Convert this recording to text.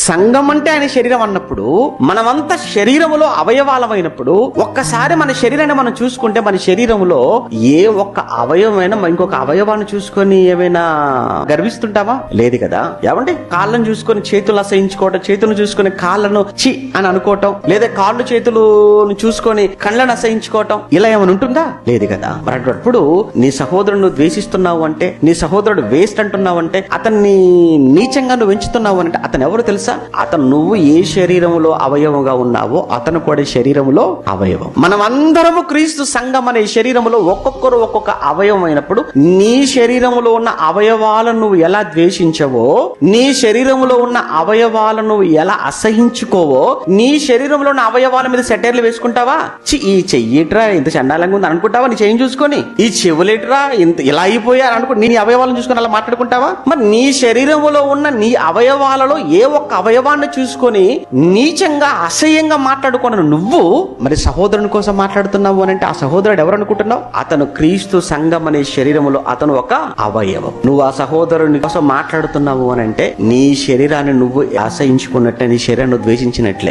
సంఘం అంటే ఆయన శరీరం అన్నప్పుడు మనమంతా శరీరములో అవయవాలమైనప్పుడు ఒక్కసారి మన శరీరాన్ని మనం చూసుకుంటే మన శరీరములో ఏ ఒక్క అవయవమైనా ఇంకొక అవయవాన్ని చూసుకొని ఏమైనా గర్విస్తుంటామా లేదు కదా. ఏమంటే కాళ్ళను చూసుకొని చేతులు అసహించుకోవటం చేతులను చూసుకొని కాళ్ళను చి అని అనుకోవటం లేదా కాళ్ళు చేతులు చూసుకొని కళ్ళను అసహించుకోవటం ఇలా ఏమైనా ఉంటుందా? లేదు కదా. మరి అప్పుడు నీ సహోదరుడు ద్వేషిస్తున్నావు అంటే నీ సహోదరుడు వేస్ట్ అంటున్నావు అంటే అతన్ని నీచంగా నువ్వు పెంచుతున్నావు అంటే అతను ఎవరు తెలుసు? అతను నువ్వు ఏ శరీరంలో అవయవంగా ఉన్నావో అతను కూడా శరీరంలో అవయవం. మనం అందరము క్రీస్తు సంఘం అనే శరీరములో ఒక్కొక్కరు ఒక్కొక్క అవయవం అయినప్పుడు నీ శరీరంలో ఉన్న అవయవాలను నువ్వు ఎలా ద్వేషించవో నీ శరీరంలో ఉన్న అవయవాలను నువ్వు ఎలా అసహించుకోవో నీ శరీరంలో ఉన్న అవయవాల మీద సెటైర్లు వేసుకుంటావా? చి ఈ చెయ్యిట్రా ఇంత చండాలంగా ఉంది అనుకుంటావా? నీ చెయ్యి చూసుకొని. ఈ చెవులేట్రా ఇంత ఇలా అయిపోయా అనుకో నీ అవయవాలను చూసుకొని అలా మాట్లాడుకుంటావా? మరి నీ శరీరంలో ఉన్న నీ అవయవాలలో ఏ ఒక్క అవయవాన్ని చూసుకొని నీచంగా అసహ్యంగా మాట్లాడుకున్న నువ్వు మరి సహోదరుని కోసం మాట్లాడుతున్నావు అని అంటే ఆ సహోదరుడు ఎవరు అనుకుంటున్నావు? అతను క్రీస్తు సంఘం అనే శరీరములో అతను ఒక అవయవం. నువ్వు ఆ సహోదరుని కోసం మాట్లాడుతున్నావు అని అంటే నీ శరీరాన్ని నువ్వు అసహించుకున్నట్టే నీ శరీరాన్ని ద్వేషించినట్లే.